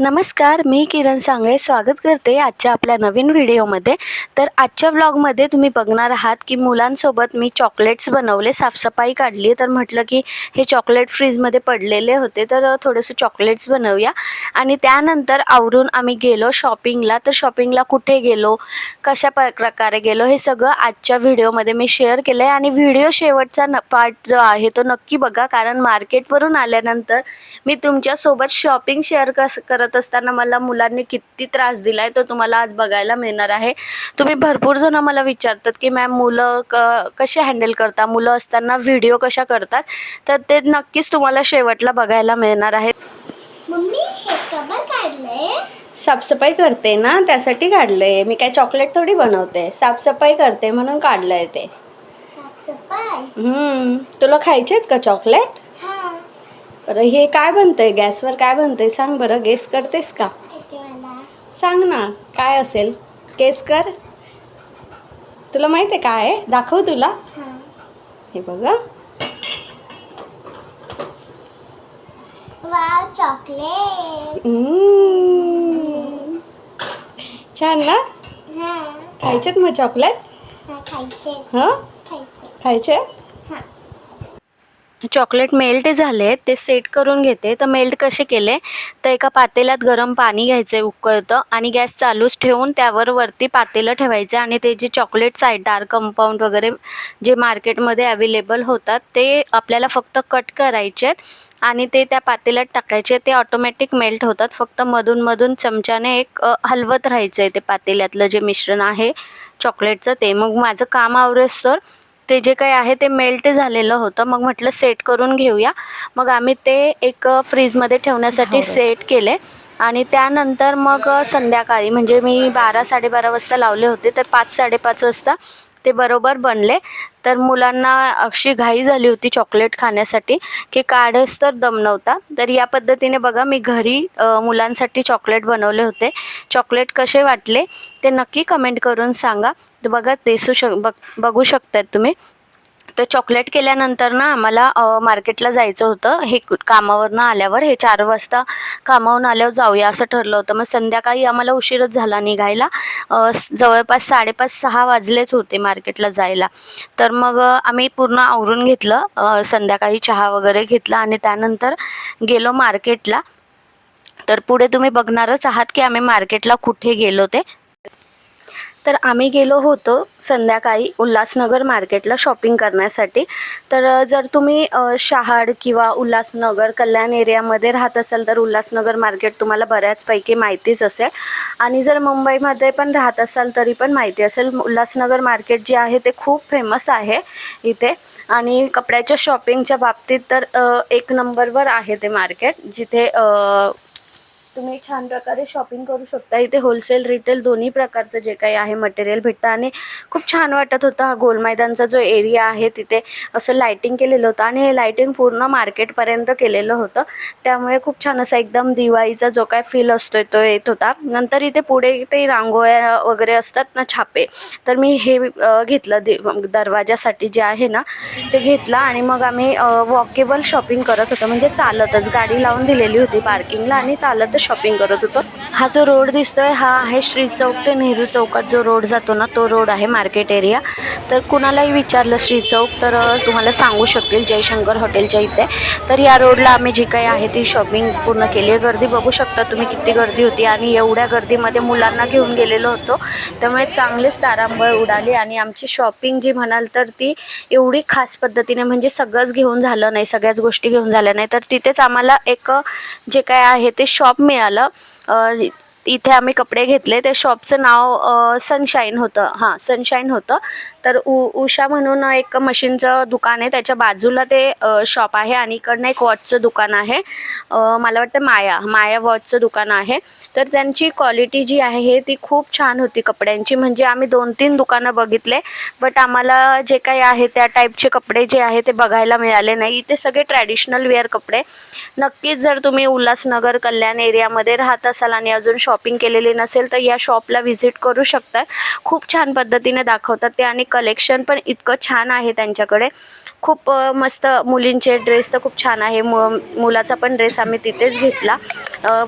नमस्कार मी किरण सांगळे स्वागत करते आजच्या आपल्या नवीन व्हिडिओमध्ये. तर आजच्या व्लॉगमध्ये तुम्ही बघणार आहात की मुलांसोबत मी चॉकलेट्स बनवले साफसफाई काढली तर म्हटलं की हे चॉकलेट फ्रीजमध्ये पडलेले होते. तर थोडंसं चॉकलेट्स बनवूया. आणि त्यानंतर आवरून आम्ही गेलो शॉपिंगला तर शॉपिंगला कुठे गेलो कशा प्रकारे गेलो हे सगळं आजच्या व्हिडिओमध्ये मी शेअर केलं आहे आणि व्हिडिओ शेवटचा न पार्ट जो आहे तो नक्की बघा. कारण मार्केटवरून आल्यानंतर मी तुमच्यासोबत शॉपिंग शेअर कस करत असताना मला मुलांनी किती त्रास दिला आहे तो तुम्हाला आज बघायला मिळणार आहे. तुम्ही भरपूर जण मला विचारतात की मॅम मुलं क कसे हँडल करता? मुलं असताना व्हिडिओ कशा करतात? तर ते नक्कीच तुम्हाला शेवटला बघायला मिळणार आहे. हे साफसफाई करते ना त्यासाठी काढलंय. मी काय चॉकलेट थोडी बनवते. साफसफाई करते म्हणून काढलंय ते. साफसफाई? हम्म, तुला खायचे आहेत का चॉकलेट? हा. बरं हे काय बनतंय? गॅसवर काय बनतंय? सांग बरं. गेस करतेस का? सांग ना. काय असेल? केस कर. तुला माहिती आहे काय आहे? दाखव तुला. हा. बघा. चॉकलेट. छान ना? खायचेत मग चॉकलेट? हा खायचे. हां? खायचे? चॉकलेट मेल्ट झाले ते सेट करून घेते. तर मेल्ट कसे केले? तर एका पातेल्यात गरम पाणी घ्यायचं आहे उकळतं आणि गॅस चालूच ठेवून त्यावर वरती पातेलं ठेवायचं आणि ते जे चॉकलेट्स आहेत डार्क कंपाऊंड वगैरे जे मार्केटमध्ये अवेलेबल होतात ते आपल्याला फक्त कट करायचे आहेत आणि ते त्या पातेल्यात टाकायचे. ते ऑटोमॅटिक मेल्ट होतात. फक्त मधून मधून चमच्याने एक हलवत राहायचं आहे ते पातेल्यातलं जे मिश्रण आहे चॉकलेटचं ते. मग माझं काम आवरेस तर ते जे काही आहे ते मेल्ट झालेलं होतं. मग म्हटलं सेट करून घेऊया. मग आम्ही ते एक फ्रीजमध्ये ठेवण्यासाठी सेट केले. आणि त्यानंतर मग संध्याकाळी म्हणजे मी बारा साडेबारा वाजता लावले होते. तर पाच साडेपाच वाजता ते बरोबर बनले. तर मुलांना अशी घाई झाली होती चॉकलेट खाण्यासाठी की काढस तर दम नव्हता. तर या पद्धतीने बघा मी घरी मुलांसाठी चॉकलेट बनवले होते. चॉकलेट कसे वाटले ते नक्की कमेंट करून सांगा. तर बघा दिसू शक बघ बघू शकतात तुम्ही. तर चॉकलेट केल्यानंतर ना आम्हाला मार्केटला जायचं होतं. हे कामावरनं आल्यावर हे चार वाजता कामावरून आल्यावर जाऊया असं ठरलं होतं. मग संध्याकाळी आम्हाला उशीरच झाला निघायला. जवळपास साडेपाच सहा वाजलेच होते मार्केटला जायला. तर मग आम्ही पूर्ण आवरून घेतलं. संध्याकाळी चहा वगैरे घेतला आणि त्यानंतर गेलो मार्केटला तर पुढे तुम्ही बघणारच आहात की आम्ही मार्केटला कुठे गेलो ते. तर आम्ही गेलो होतो संध्याकाळी उल्हासनगर मार्केटला शॉपिंग करण्यासाठी. तर जर तुम्ही शहाड किंवा उल्हासनगर कल्याण एरियामध्ये राहत असाल तर उल्हासनगर मार्केट तुम्हाला बऱ्याचपैकी माहितीच असेल. आणि जर मुंबईमध्ये पण राहत असाल तरी पण माहिती असेल उल्हासनगर मार्केट जे आहे ते खूप फेमस आहे इथे. आणि कपड्याच्या शॉपिंगच्या बाबतीत तर एक नंबरवर आहे ते मार्केट जिथे तुम्ही छान प्रकारे शॉपिंग करू शकता. इथे होलसेल रिटेल दोन्ही प्रकारचं जे काही आहे मटेरियल भेटतं. आणि खूप छान वाटत होतं हा गोल मैदानचा जो एरिया आहे तिथे असं लायटिंग केलेलं होतं. आणि हे लायटिंग पूर्ण मार्केटपर्यंत केलेलं होतं. त्यामुळे खूप छान असा एकदम दिवाळीचा जो काय फील असतोय तो येत होता. नंतर इथे पुढे ते रांगोळ्या वगैरे असतात ना छापे. तर मी हे घेतलं. दे दरवाजासाठी जे आहे ना ते घेतलं. आणि मग आम्ही वॉकेबल शॉपिंग करत होतो. म्हणजे चालतच. गाडी लावून दिलेली होती पार्किंगला आणि चालतच शॉपिंग करत होतो. हा जो रोड दिसतोय हा आहे श्री चौक ते नेहरू चौकात जो रोड जातो ना तो रोड आहे मार्केट एरिया. तर कुणालाही विचारलं श्री चौक तर तुम्हाला सांगू शकतील जयशंकर हॉटेलच्या इथे. तर या रोडला आम्ही जी काही आहे ती शॉपिंग पूर्ण केली आहे. गर्दी बघू शकता तुम्ही किती गर्दी होती आणि एवढ्या गर्दीमध्ये मुलांना घेऊन गेलेलो होतो. त्यामुळे चांगलेच तारांबळ उडाली आणि आमची शॉपिंग जी म्हणाल तर ती एवढी खास पद्धतीने म्हणजे सगळंच घेऊन झालं नाही सगळ्याच गोष्टी घेऊन झाल्या नाही. तर तिथेच आम्हाला एक जे काय आहे ते शॉप मिळालं. इथे आम्ही कपडे घेतले. ते शॉपचं नाव सनशाईन होतं. हां सनशाईन होतं. तर उ उषा म्हणून एक मशीनचं दुकान आहे. त्याच्या बाजूला ते शॉप आहे. आणि इकडनं एक वॉचचं दुकान आहे. मला वाटतं माया माया वॉचचं दुकान आहे. तर त्यांची क्वालिटी जी आहे ती खूप छान होती कपड्यांची. म्हणजे आम्ही दोन तीन दुकानं बघितले. बट आम्हाला जे काही आहे त्या टाईपचे कपडे जे आहे ते बघायला मिळाले नाही. इथे सगळे ट्रॅडिशनल वेअर कपडे. नक्कीच जर तुम्ही उल्हासनगर कल्याण एरियामध्ये राहत असाल आणि अजून शॉपिंग केलेली नसेल तर या शॉपला व्हिजिट करू शकतात. खूप छान पद्धतीने दाखवतात ते आणि कलेक्शन पण इतकं छान आहे त्यांच्याकडे. खूप मस्त मुलींचे ड्रेस तर खूप छान आहे. मु मुलाचा पण ड्रेस आम्ही तिथेच घेतला.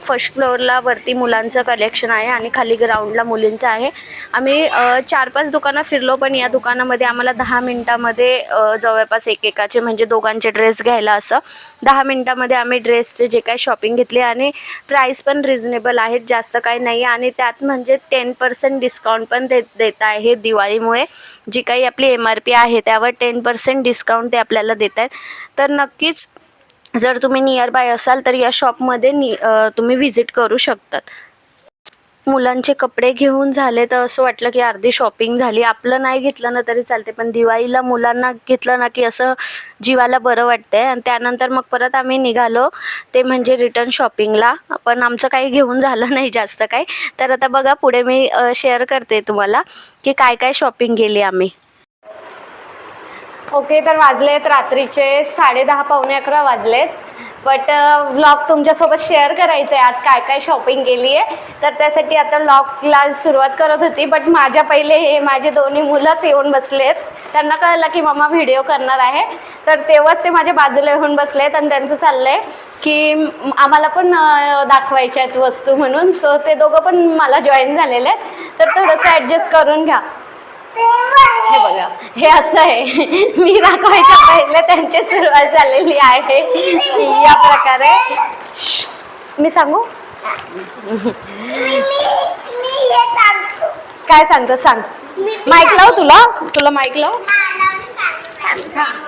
फर्स्ट फ्लोअरला वरती मुलांचं कलेक्शन आहे आणि खाली ग्राउंडला मुलींचं आहे. आम्ही चार पाच दुकानं फिरलो पण या दुकानामध्ये आम्हाला दहा मिनटामध्ये जवळपास एकेकाचे म्हणजे दोघांचे ड्रेस घ्यायला असं. दहा मिनटामध्ये आम्ही ड्रेसचे जे काही शॉपिंग घेतली आणि प्राईस पण रिझनेबल आहेत जास्त काही नाही. आणि त्यात म्हणजे टेन पर्सेंट डिस्काउंट पण देत देत आहे दिवाळीमुळे. जी काही आपली एम आर पी आहे त्यावर टेन पर्सेंट डिस्काउंट ते आपल्याला देत आहेत तर नक्कीच जर तुम्ही नियर बाय असाल तर या शॉपमध्ये नि तुम्ही व्हिजिट करू शकतात. मुलांचे कपडे घेऊन झाले तर असं वाटलं की अर्धी शॉपिंग झाली. आपलं नाही घेतलं ना तरी चालते पण दिवाळीला मुलांना घेतलं ना की असं जीवाला बरं वाटतंय. आणि त्यानंतर मग परत आम्ही निघालो ते म्हणजे रिटर्न शॉपिंगला पण आमचं काही घेऊन झालं नाही जास्त काही. तर आता बघा पुढे मी शेअर करते तुम्हाला की काय काय शॉपिंग केली आम्ही. ओके तर वाजलेत रात्रीचे साडेदहा पावणे अकरा वाजलेत. बट व्लॉग तुमच्यासोबत शेअर करायचं आहे आज काय काय शॉपिंग केली आहे तर त्यासाठी आता व्लॉगला सुरुवात करत होती. बट माझ्या पहिले हे माझे दोन्ही मुलंच येऊन बसलेत. त्यांना कळलं की मम्मा व्हिडिओ करणार आहे. तर तेव्हाच ते माझ्या बाजूला येऊन बसलेत आणि त्यांचं चाललं आहे की आम्हाला पण दाखवायच्या आहेत वस्तू म्हणून. सो ते दोघं पण मला जॉईन झालेले आहेत. तर थोडंसं ॲडजस्ट करून घ्या. हे बघा हे असं आहे. मी दाखवायच्या पहिले त्यांची सुरुवात झालेली आहे. या प्रकारे. मी सांगू? काय सांगतो सांग. माईक लाव तुला. तुला माईक लाव.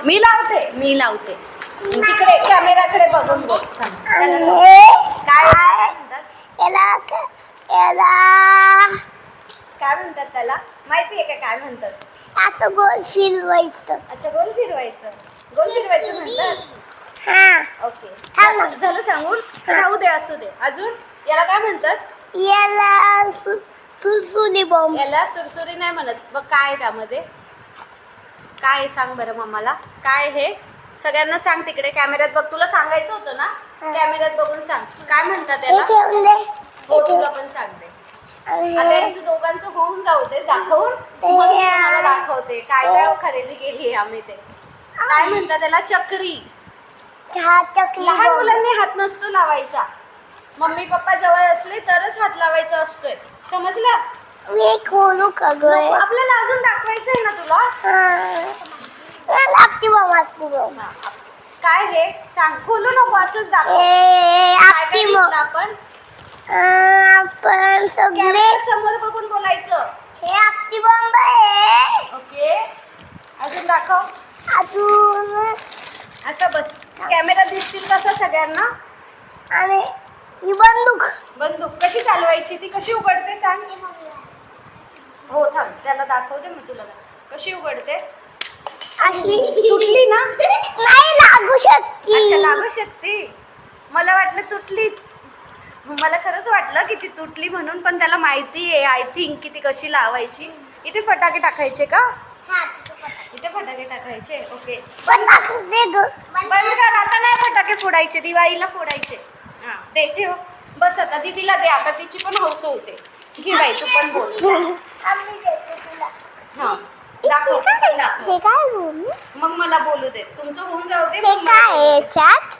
मी लावते. मी लावते. तिकडे कॅमेराकडे बघून बघ. काय काय म्हणतात काय म्हणतात त्याला? माहिती आहे का काय म्हणतात? असं गोल फिरवायचं अच्छा गोल फिरवायचं गोल फिरवायचं म्हणतात? हा. ओके थांब ना. झालं सांगून? राहू दे असू दे. अजून? याला काय म्हणतात? याला सु- सुलसुली बॉम्ब याला सुरसुरी नाही म्हणत. बघ काय आहे त्यामध्ये. काय आहे सांग बरं मम्माला. काय हे? सगळ्यांना सांग तिकडे कॅमेऱ्यात. बघ तुला सांगायचं होतं ना? हा. कॅमेऱ्यात बघून सांग. काय म्हणतात हे याला? ठेवून दे. हो हे तुला ठेव. पण सांगते. आता यांचं दोघांचं होऊन जाऊ दे दाखवून. मग मी तुम्हाला दाखवते. काय काय खरेदी केली आहे आम्ही ते. काय म्हणतात त्याला? चक्री. लहान. मुलांनी हात नसतो लावायचा. मम्मी पप्पा जवळ असले तरच हात लावायचा असतोय. समजलं? मी खोलू का ग? नको, आपल्याला अजून दाखवायचं आहे ना तुला? लागते बॉम्ब काय हे? सांग खोलू नको असंच दाखव. आपण? आपण सगळे समोर बघून बोलायचं. हे आपली बॉम्ब आहे. ओके. अजून दाखव. अजून असं बस. कॅमेरा दिसतील कसा सगळ्यांना. आणि ही बंदूक. बंदूक. कशी चालवायची? ती कशी उघडते सांग. हो थांब. त्याला दाखवते मी तुला. कशी उघडते? अशी. तुटली ना? नाही लागू अच्छा शकते लागू शकते. मला वाटलं तुटलीच. मला खरंच वाटलं की ती तुटली म्हणून पण त्याला माहिती आहे आय थिंक की ती कशी लावायची. इथे फटाके टाकायचे का? इथे फटाके टाकायचे ओके. पण आता नाही फटाके फोडायचे दिवाळीला फोडायचे. हा ठेव बस आता दीदीला दे आता तिची पण हौस होते. घे बाई तू पण बोल. हा दाखव दाखव. हे मग मला बोलू दे. तुमचं होऊन जाऊ दे हे काय. याच्यात?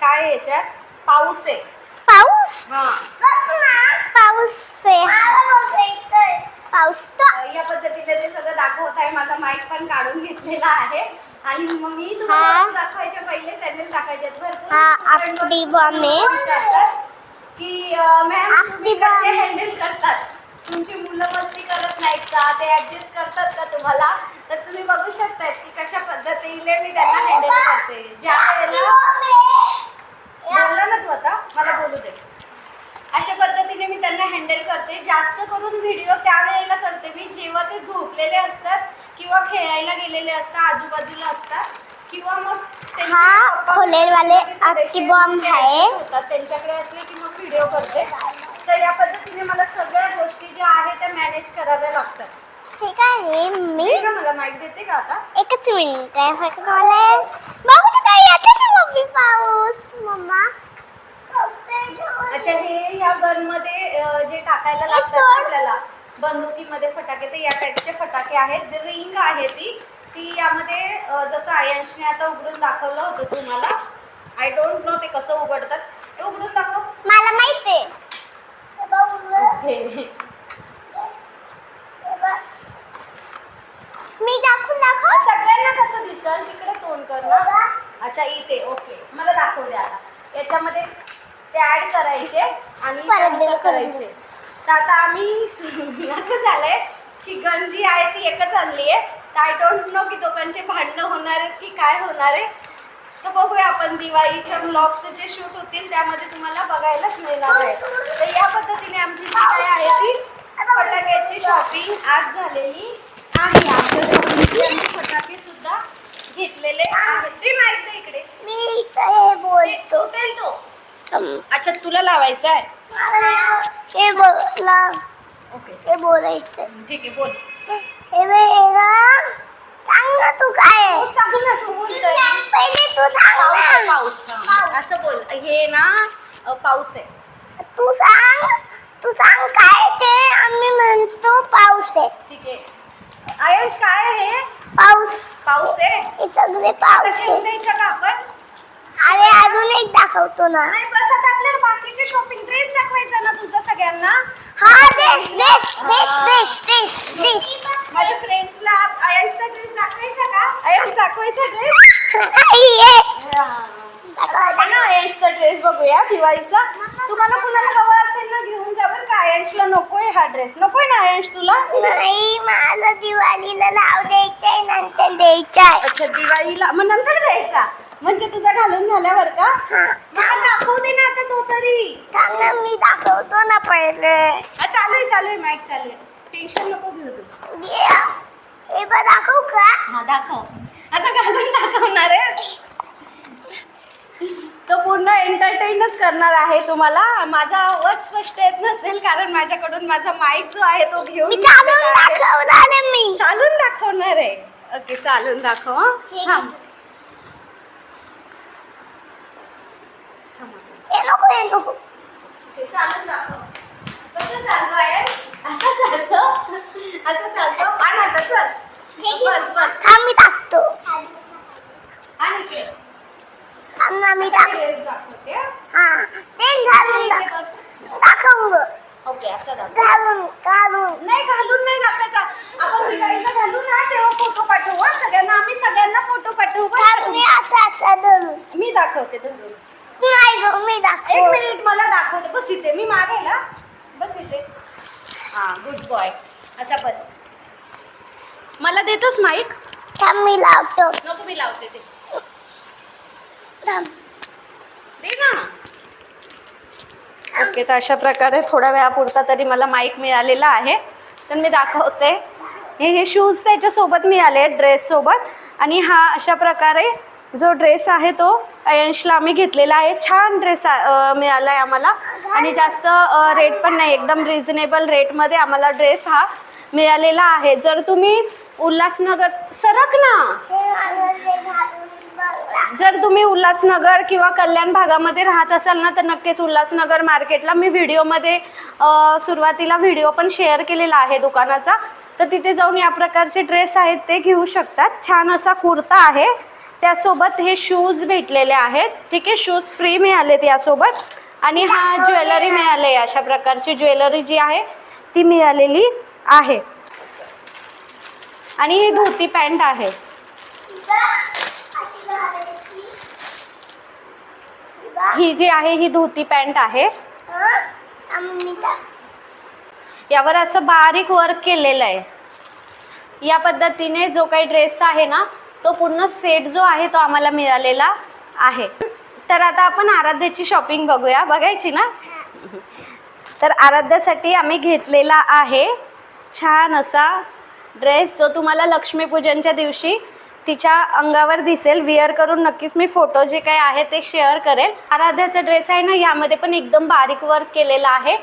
काय याच्यात? पाऊस आहे. पाऊस? हा. पाऊस आहे. पाऊस या पद्धतीने ते सगळं दाखवत आहे. माझा माईक पण काढून घेतलेला आहे. आणि मग मी हा. तुम्हाला दाखवायच्या पहिले त्यांनी दाखवायचे भरपूर हा, की मॅम कसे. हँडल करतात? तुमची मुलं मस्ती करत नाहीत का? ते ऍडजस्ट करतात का तुम्हाला? तर तुम्ही बघू शकताय की कशा पद्धतीने मी त्यांना हँडल करते. ज्या वेळेला बोलला ना तू आता? मला बोलू दे. अशा पद्धतीने मी त्यांना हँडल करते. जास्त करून व्हिडिओ त्यावेळेला करते मी. जेव्हा ते झोपलेले असतात किंवा खेळायला गेलेले असतात आजूबाजूला असतात किंवा मग हा खोलेलवाले बॉम्ब आहे. होतात त्यांच्याकडे असले की मग व्हिडिओ करते. तर या पद्धतीने मला सगळ्या गोष्टी ज्या आहेत त्या मॅनेज कराव्या लागतात. ठीक आहे मी ठीक आहे मला माहिती देते का आता? एकच मिनिट आहे. फक्त मला बाबू तर काय येतं की मम्मी पाऊस मम्मा. अच्छा हे ह्या गनमध्ये जे टाकायला लागतात. ना आपल्याला बंदुकीमध्ये फटाके तर या टाईपचे फटाके आहेत जे रिंग आहे ती ती यामध्ये जसं आयन्सने आता उघडून दाखवलं होतं तुम्हाला. आय डोंट नो ते कसं उघडतात ते उघडून दाखव मला माहिती आहे हे बघ, ओके हे बघ. मी दाखवून दाखव सगळ्यांना कसं दिसल तिकडे तोंड कर ना अच्छा इथे ओके मला दाखव द्या आता याच्यामध्ये ते ऍड करायचे आणि परत करायचे. तर आता आम्ही असं झालंय की गन जी आहे ती एकच आणली आहे. तर आय डोंट नो की दोघांचे भांडणं होणार आहेत की काय होणार आहे. तर बघूया आपण दिवाळीच्या ब्लॉगचे जे शूट होतील त्यामध्ये तुम्हाला बघायलाच मिळणार आहे. तर या पद्धतीने आमची जी काय आहे ती फटाक्याची शॉपिंग आज झालेली आहे. आमच्या फटाके सुद्धा घेतलेले आहेत. ते माहीत नाही इकडे. मी बोलतो. अच्छा तुला लावायचा आहे? हे बोला. ओके. हे बोलायचं. ठीक आहे बोल. हे वेगळा सांग ना तू काय सांग ना तू बोलतोय. पहिले तू सांग पाऊस ना पाऊस. असं बोल. हे ना पाऊस आहे. तू सांग तू सांग काय ते. आम्ही म्हणतो पाऊस आहे. ठीक आहे. आयुष काय आहे हे? पाऊस. पाऊस आहे? हे सगळे पाऊस आहे. आपण? अरे अजून एक दाखवतो ना. नाही बस आता आपल्याला बाकीचे शॉपिंग ड्रेस दाखवायचा ना तुझा सगळ्यांना? हा dress dress dress dress dress dress माझ्या फ्रेंड्सला आयुषचा ड्रेस दाखवायचा का? आयुष दाखवायचा ड्रेस आयन्सचा ड्रेस बघूया दिवाळीचा. तुम्हाला कुणाला हवा असेल ना घेऊन जा बरं का. आयन्सला नकोय हा ड्रेस नकोय ना आयन्स तुला? नाही मला दिवाळीला लाव द्यायचंय नंतर द्यायचंय. अच्छा दिवाळीला मग नंतर द्यायचा. म्हणजे तुझा घालून झाल्यावर का? हा. मला दाखवू दे ना आता तो तरी. थांब ना मी दाखवतो ना पहिले. हा, चालू आहे चालू आहे मॅच चालू आहे टेन्शन नको घेऊ तू. घे. हे बघ दाखवू का? हा दाखव. आता घालून दाखवणार आहेस? तो पूर्ण एंटरटेनच करणार आहे तुम्हाला. माझा आवाज स्पष्ट येत नसेल कारण माझ्याकडून माझा माईक जो आहे तो घेऊन मी चालून गेलेला आहे. मी. चालून दाखवणार आहे. ओके चालून दाखव हं. हे थांब. घे. हे नको हे नको. ते चालून दाखव. कसं चालतो आहे? असं चालतो? असं चालतो? आण आता चल. बस बस. थांब मी टाकतो. आणि इकडे. थांब ना मी आता दाखवते हं. हा ते घालून इकडे दाख- बस. दाखव गं. ओके असं दाखव. घालून घालून. नाही घालून नाही दाखवायचा. आपण दिवाळीला घालू ना तेव्हा फोटो पाठवू हं? सगळ्यांना आम्ही सगळ्यांना फोटो पाठवू बरं थांब? मी असं असं धरून. मी दाखवते धरून. नाही गं मी एक दाखव मिनिट मला दाखवते. बस इथे. मी मागे ना? बस इथे. हा गुड बॉय असा बस. मला देतोस माईक थांब मी लावतो. नको मी लावते ते. थांब. दे ना. ओके तर अशा प्रकारे थोड्या वेळापुरता तरी मला माईक मिळालेला आहे. तर मी दाखवते. हे हे शूज त्याच्यासोबत मिळाले ड्रेससोबत आणि हा अशा प्रकारे जो ड्रेस आहे तो अयंशला आम्ही घेतलेला आहे. छान ड्रेस मिळाला आहे आम्हाला. आणि जास्त रेट पण नाही एकदम रिझनेबल रेटमध्ये आम्हाला ड्रेस हा मिळालेला आहे. जर तुम्ही उल्हासनगर सरक ना! जर तुम्ही उल्हासनगर किंवा कल्याण भागामध्ये राहत असाल ना तर नक्कीच उल्हासनगर मार्केटला मी व्हिडिओमध्ये सुरुवातीला व्हिडिओ पण शेअर केलेला आहे दुकानाचा. तर तिथे जाऊन या प्रकारचे ड्रेस आहेत ते घेऊ शकतात. छान असा कुर्ता आहे. त्यासोबत हे शूज भेटलेले आहेत. ठीक आहे शूज फ्री मिळालेत यासोबत. आणि हा ज्वेलरी मिळाले अशा प्रकारची ज्वेलरी जी आहे ती मिळालेली आहे. आणि ही धोती पॅन्ट आहे. ही जी आहे ही धोती पॅन्ट आहे. यावर असं बारीक वर्क केलेलं आहे. या पद्धतीने जो काही ड्रेस आहे ना तो पूर्ण सेट जो आहे तो आम्हाला मिळालेला आहे. तर आता आपण आराध्याची शॉपिंग बघूया. बघायची ना? तर आराध्यासाठी आम्ही घेतलेला आहे छान असा ड्रेस जो तुम्हाला लक्ष्मीपूजनच्या दिवशी तिच्या अंगावर दिसेल. विअर करून नक्कीच मी फोटो जे काही आहे ते शेअर करेल. आराध्याचा ड्रेस आहे ना यामध्ये पण एकदम बारीक वर्क केलेला आहे.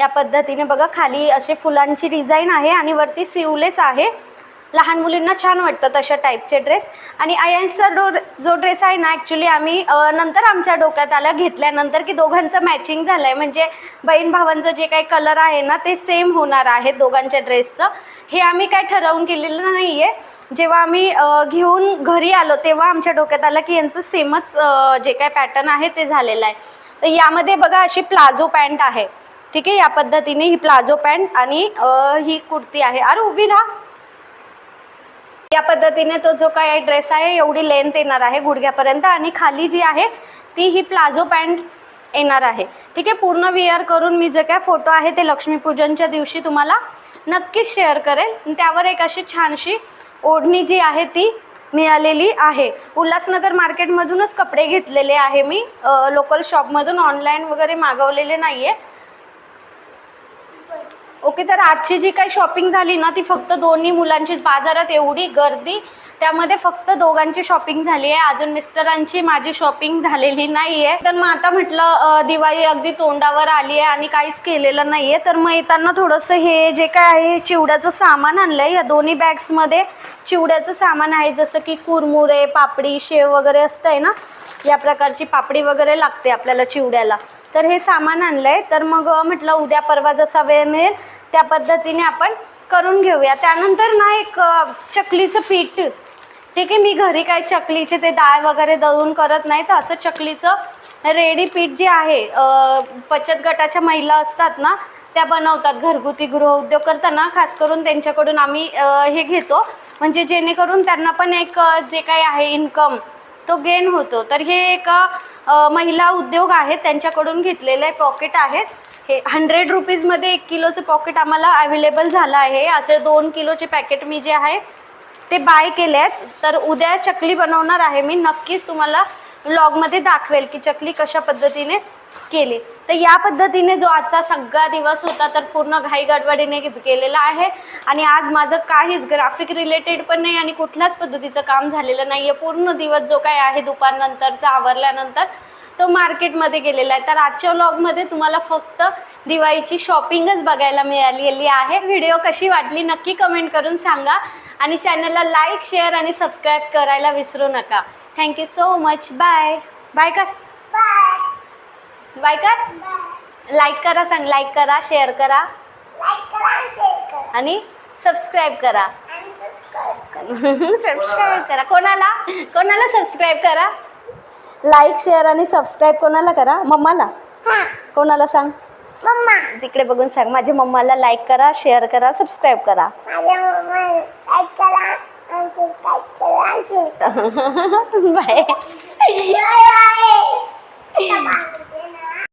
या पद्धतीने बघा खाली असे फुलांची डिझाईन आहे आणि वरती सिवलेस आहे. लहान मुलींना छान वाटतं तशा टाईपचे ड्रेस आणि आयांचा डो जो ड्रेस आहे ना ॲक्च्युली आम्ही नंतर आमच्या डोक्यात आलं घेतल्यानंतर की दोघांचं मॅचिंग झालं आहे म्हणजे बहीण भावांचं जे काही कलर आहे ना ते सेम होणार आहे दोघांच्या ड्रेसचं हे आम्ही काय ठरवून केलेलं नाही आहे जेव्हा आम्ही घेऊन घरी आलो तेव्हा आमच्या डोक्यात आलं की यांचं सेमच जे काय पॅटर्न आहे ते झालेलं आहे. तर यामध्ये बघा अशी प्लाझो पॅन्ट आहे. ठीक आहे या पद्धतीने ही प्लाझो पॅन्ट आणि ही कुर्ती आहे. अरे उभी राहा. या पद्धतीने तो जो काय ड्रेस आहे एवढी लेंथ येणार आहे गुडघ्यापर्यंत आणि खाली जी आहे ती ही प्लाझो पॅन्ट येणार आहे. ठीक आहे पूर्ण विअर करून मी जे काय फोटो आहे ते लक्ष्मीपूजनच्या दिवशी तुम्हाला नक्कीच शेअर करेल. त्यावर एक अशी छानशी ओढणी जी आहे ती मिळालेली आहे. उल्हासनगर मार्केटमधूनच कपडे घेतलेले आहे मी. लोकल शॉपमधून ऑनलाईन वगैरे मागवलेले नाही आहे ओके तर आजची जी काही शॉपिंग झाली ना ती फक्त दोन्ही मुलांचीच. बाजारात एवढी गर्दी त्यामध्ये फक्त दोघांची शॉपिंग झाली आहे. अजून मिस्टरांची माझी शॉपिंग झालेली नाही आहे तर मग आता म्हटलं दिवाळी अगदी तोंडावर आली आहे आणि काहीच केलेलं नाही आहे तर मग येताना थोडंसं हे जे काय आहे चिवड्याचं सामान आणलं आहे या दोन्ही बॅग्समध्ये चिवड्याचं सामान आहे. जसं की कुरमुरे पापडी शेव वगैरे असतं आहे ना या प्रकारची पापडी वगैरे लागते आपल्याला चिवड्याला. तर हे सामान आणलं आहे तर मग म्हटलं उद्या परवा जसा वेळ मिळेल त्या पद्धतीने आपण करून घेऊया. त्यानंतर ना एक चकलीचं पीठ. ठीक आहे मी घरी काय चकलीचे ते डाळ वगैरे दळून करत नाही. तर असं चकलीचं रेडी पीठ जे आहे बचत गटाच्या महिला असतात ना त्या बनवतात. घरगुती गृहउद्योग करताना खास करून त्यांच्याकडून आम्ही हे घेतो. म्हणजे जेणेकरून त्यांना पण एक जे काही आहे इन्कम तो गेन होतो. तर हे एक महिला उद्योग आहेत त्यांच्याकडून घेतलेलं आहे पॉकेट आहे. हे हंड्रेड रुपीजमध्ये एक किलोचं पॉकेट आम्हाला अवेलेबल झालं आहे. असे दोन किलोचे पॅकेट मी जे आहे ते बाय केले आहेत तर उद्या चकली बनवणार आहे मी. नक्कीच तुम्हाला ब्लॉगमध्ये दाखवेल की चकली कशा पद्धतीने केली. तर या पद्धतीने जो आजचा सगळा दिवस होता तर पूर्ण घाईगडबडीने गेलेला आहे. आणि आज माझं काहीच ग्राफिक रिलेटेड पण नाही आणि कुठल्याच पद्धतीचं काम झालेलं नाही आहे पूर्ण दिवस जो काय आहे दुपारनंतरचा आवरल्यानंतर तो मार्केटमध्ये गेलेला आहे. तर आजच्या व्लॉगमध्ये तुम्हाला फक्त दिवाळीची शॉपिंगच बघायला मिळालेली आहे. व्हिडिओ कशी वाटली नक्की कमेंट करून सांगा. आणि चॅनलला लाईक शेअर आणि सबस्क्राईब करायला विसरू नका. Thank you so much bye bye कर. बाय बाय कर. लाईक करा सांग. लाईक करा शेअर करा. आणि सबस्क्राईब करा. सबस्क्राईब करा. कोणाला? कोणाला सबस्क्राईब करा? लाईक शेअर आणि सबस्क्राईब कोणाला करा? मम्माला? हां. कोणाला सांग? मम्मा. तिकडे बघून सांग. माझ्या मम्माला लाईक करा शेअर करा सबस्क्राईब करा. माझ्या मम्मा लाईक करा आणि सबस्क्राईब करा. आणि शेअर करा बाय. बाय. बाय.